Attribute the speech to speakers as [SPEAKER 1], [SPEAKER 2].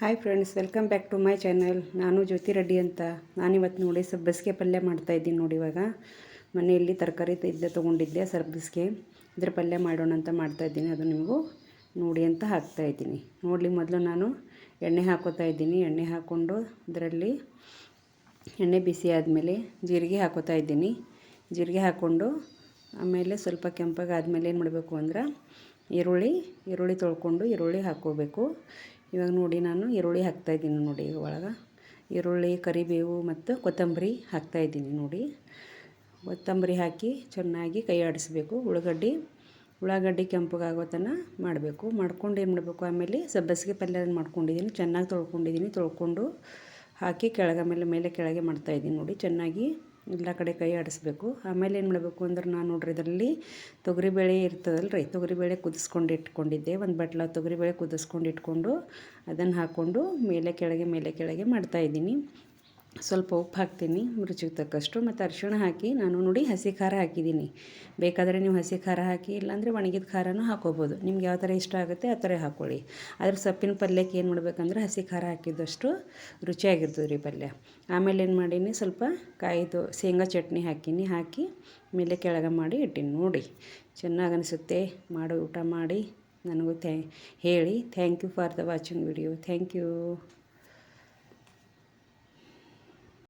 [SPEAKER 1] Hi friends welcome back to my channel ನಾನು ಜ್ಯೋತಿ ರೆಡ್ಡಿ ಅಂತ. ನಾನಿವತ್ತು ನೋಡಿ ಸಬ್ಬಸಿಗೆ ಪಲ್ಯ ಮಾಡ್ತಾಯಿದ್ದೀನಿ ನೋಡಿ ಇವಾಗ. ಮನೆಯಲ್ಲಿ ತರಕಾರಿ ಇದ್ದೆ ತೊಗೊಂಡಿದ್ದೆ ಸಬ್ಬಸಿಗೆ ಇದ್ರ ಪಲ್ಯ ಮಾಡೋಣ ಅಂತ ಮಾಡ್ತಾಯಿದ್ದೀನಿ ಅದು ನಿಮಗೂ ನೋಡಿ ಅಂತ ಹಾಕ್ತಾಯಿದ್ದೀನಿ ನೋಡಲಿ, ಮೊದಲು ನಾನು ಎಣ್ಣೆ ಹಾಕೋತಾ ಇದ್ದೀನಿ. ಎಣ್ಣೆ ಹಾಕ್ಕೊಂಡು ಅದರಲ್ಲಿ ಎಣ್ಣೆ ಬಿಸಿ ಆದಮೇಲೆ ಜೀರಿಗೆ ಹಾಕೋತಾ ಇದ್ದೀನಿ. ಜೀರಿಗೆ ಹಾಕ್ಕೊಂಡು ಆಮೇಲೆ ಸ್ವಲ್ಪ ಕೆಂಪಗಾದ್ಮೇಲೆ ಏನು ಮಾಡಬೇಕು ಅಂದ್ರೆ ಈರುಳ್ಳಿ ಈರುಳ್ಳಿ ತೊಳ್ಕೊಂಡು ಈರುಳ್ಳಿ ಹಾಕ್ಕೋಬೇಕು. ಇವಾಗ ನೋಡಿ ನಾನು ಈರುಳ್ಳಿ ಹಾಕ್ತಾಯಿದ್ದೀನಿ ನೋಡಿ ಒಳಗೆ. ಈರುಳ್ಳಿ, ಕರಿಬೇವು ಮತ್ತು ಕೊತ್ತಂಬರಿ ಹಾಕ್ತಾಯಿದ್ದೀನಿ ನೋಡಿ. ಕೊತ್ತಂಬರಿ ಹಾಕಿ ಚೆನ್ನಾಗಿ ಕೈ ಆಡಿಸ್ಬೇಕು. ಉಳ್ಳಾಗಡ್ಡಿ ಉಳ್ಳಾಗಡ್ಡಿ ಕೆಂಪಗಾಗೋ ತನಕ ಮಾಡಬೇಕು. ಮಾಡ್ಕೊಂಡು ಏನು ಮಾಡಬೇಕು? ಆಮೇಲೆ ಸಬ್ಬಸಿಗೆ ಪಲ್ಯ ಮಾಡ್ಕೊಂಡಿದ್ದೀನಿ. ಚೆನ್ನಾಗಿ ತೊಳ್ಕೊಂಡಿದ್ದೀನಿ. ತೊಳ್ಕೊಂಡು ಹಾಕಿ ಕೆಳಗೆ ಮೇಲೆ ಮೇಲೆ ಕೆಳಗೆ ಮಾಡ್ತಾಯಿದ್ದೀನಿ ನೋಡಿ. ಚೆನ್ನಾಗಿ ಎಲ್ಲ ಕಡೆ ಕೈ ಆಡಿಸ್ಬೇಕು. ಆಮೇಲೆ ಏನು ಮಾಡಬೇಕು ಅಂದ್ರೆ ನಾನು ನೋಡ್ರಿ ಇದರಲ್ಲಿ ತೊಗರಿಬೇಳೆ ಇರ್ತದಲ್ಲ ರೀ ತೊಗರಿಬೇಳೆ ಕುದಿಸ್ಕೊಂಡು ಇಟ್ಕೊಂಡಿದ್ದೆ. ಒಂದು ಬಟ್ಲ ತೊಗರಿಬೇಳೆ ಕುದಿಸ್ಕೊಂಡು ಇಟ್ಕೊಂಡು ಅದನ್ನು ಹಾಕ್ಕೊಂಡು ಮೇಲೆ ಕೆಳಗೆ ಮೇಲೆ ಕೆಳಗೆ ಮಾಡ್ತಾಯಿದ್ದೀನಿ ಸ್ವಲ್ಪ ಉಪ್ಪು ಹಾಕ್ತೀನಿ, ರುಚಿಗೆ ತಕ್ಕಷ್ಟು. ಮತ್ತು ಅರಿಶಿಣ ಹಾಕಿ ನಾನು ನೋಡಿ ಹಸಿ ಖಾರ ಹಾಕಿದ್ದೀನಿ. ಬೇಕಾದರೆ ನೀವು ಹಸಿ ಖಾರ ಹಾಕಿ, ಇಲ್ಲಾಂದರೆ ಒಣಗಿದ ಖಾರನೂ ಹಾಕೋಬೋದು. ನಿಮ್ಗೆ ಯಾವ ಥರ ಇಷ್ಟ ಆಗುತ್ತೆ ಆ ಥರ ಹಾಕ್ಕೊಳ್ಳಿ ಅದ್ರ ಸೊಪ್ಪಿನ ಪಲ್ಯಕ್ಕೆ ಏನು ಮಾಡಬೇಕಂದ್ರೆ ಹಸಿ ಖಾರ ಹಾಕಿದಷ್ಟು ರುಚಿಯಾಗಿರ್ತದೆ ರೀ ಪಲ್ಯ. ಆಮೇಲೆ ಏನು ಮಾಡೀನಿ, ಸ್ವಲ್ಪ ಕಾಯಿದು ಶೇಂಗಾ ಚಟ್ನಿ ಹಾಕೀನಿ. ಹಾಕಿ ಮೇಲೆ ಕೆಳಗೆ ಮಾಡಿ ಇಟ್ಟೀನಿ ನೋಡಿ. ಚೆನ್ನಾಗಿ ಅನಿಸುತ್ತೆ. ಮಾಡೋ ಊಟ ಮಾಡಿ ನನಗೂ ಥ್ಯಾ ಹೇಳಿ. Thank you for the watching video thank you